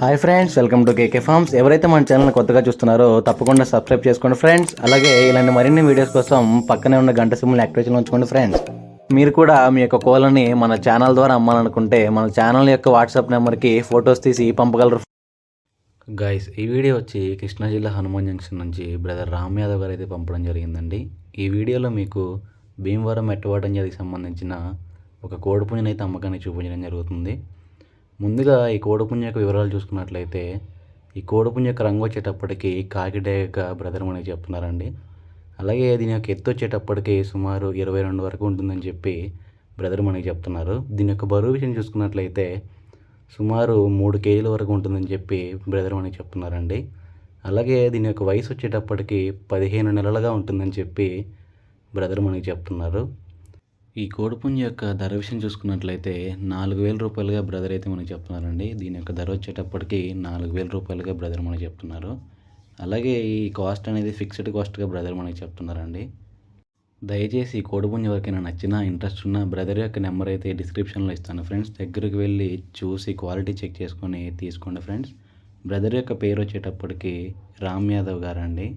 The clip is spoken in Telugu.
Hi friends welcome to K K farms ఎవరైతే మన ఛానల్ కొత్తగా చూస్తున్నారో తప్పకుండా సబ్స్క్రైబ్ చేసుకోండి ఫ్రెండ్స్ అలాగే ఇలాంటి మరిన్ని వీడియోస్ కోసం పక్కనే ఉన్న గంట సిమ్ని యాక్టివేషన్ ఉంచుకోండి ఫ్రెండ్స్ మీరు కూడా మీ యొక్క కోళ్ళని మన ఛానల్ ద్వారా అమ్మాలనుకుంటే మన ఛానల్ యొక్క వాట్సాప్ నెంబర్కి ఫొటోస్ తీసి పంపగలరు. గైస్ ఈ వీడియో వచ్చి కృష్ణా జిల్లా హనుమాన్ జంక్షన్ నుంచి బ్రదర్ రామ్ యాదవ్ గారు అయితే పంపడం జరిగిందండి. ఈ వీడియోలో మీకు భీమవరం మెట్టవాటం జరిగి సంబంధించిన ఒక కోడిపుంజని అయితే అమ్మకాన్ని చూపించడం జరుగుతుంది. ముందుగా ఈ కోడిపుంజ యొక్క వివరాలు చూసుకున్నట్లయితే ఈ కోడిపుంజ యొక్క రంగు వచ్చేటప్పటికి కాకిడేక బ్రదర్ మనకి చెప్తున్నారండి. అలాగే దీని యొక్క ఎత్తు వచ్చేటప్పటికి సుమారు ఇరవై రెండు వరకు ఉంటుందని చెప్పి బ్రదర్ మనకి చెప్తున్నారు. దీని యొక్క బరువు విషయం చూసుకున్నట్లయితే సుమారు మూడు కేజీల వరకు ఉంటుందని చెప్పి బ్రదర్ మనకి చెప్తున్నారండి. అలాగే దీని యొక్క వయసు వచ్చేటప్పటికి పదిహేను నెలలుగా ఉంటుందని చెప్పి బ్రదర్ మనకి చెప్తున్నారు. ఈ కోడిపుంజ యొక్క ధర విషయం చూసుకున్నట్లయితే నాలుగు వేల రూపాయలుగా బ్రదర్ అయితే మనకి చెప్తున్నారండి. దీని యొక్క ధర వచ్చేటప్పటికి నాలుగు వేల రూపాయలుగా బ్రదర్ మనకి చెప్తున్నారు. అలాగే ఈ కాస్ట్ అనేది ఫిక్స్డ్ కాస్ట్గా బ్రదర్ మనకి చెప్తున్నారండి. దయచేసి ఈ కోడిపుంజ ఎవరికైనా నచ్చినా ఇంట్రెస్ట్ ఉన్న బ్రదర్ యొక్క నెంబర్ అయితే డిస్క్రిప్షన్లో ఇస్తాను ఫ్రెండ్స్. దగ్గరికి వెళ్ళి చూసి క్వాలిటీ చెక్ చేసుకొని తీసుకోండి ఫ్రెండ్స్. బ్రదర్ యొక్క పేరు వచ్చేటప్పటికి రామ్ యాదవ్ గారండి.